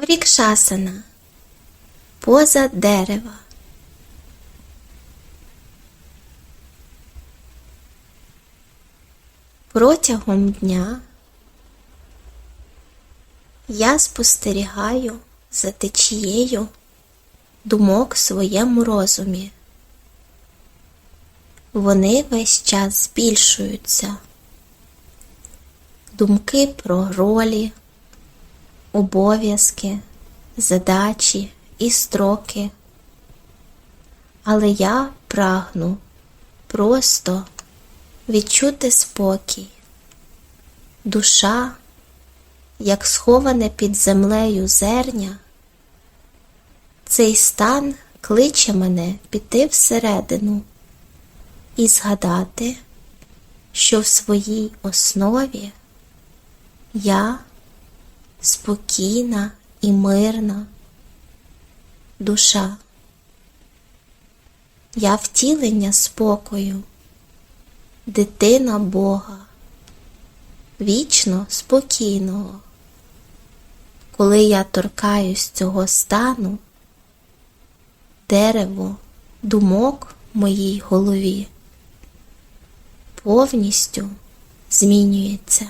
Врікшасана. Поза дерева. Протягом дня я спостерігаю за течією думок в своєму розумі. Вони весь час збільшуються. Думки про ролі, обов'язки, задачі і строки. Але я прагну просто відчути спокій. Душа, як сховане під землею зерня, цей стан кличе мене піти всередину і згадати, що в своїй основі я спокійна і мирна душа. Я втілення спокою, дитина Бога, вічно спокійного. Коли я торкаюсь цього стану, дерево думок в моїй голові повністю змінюється.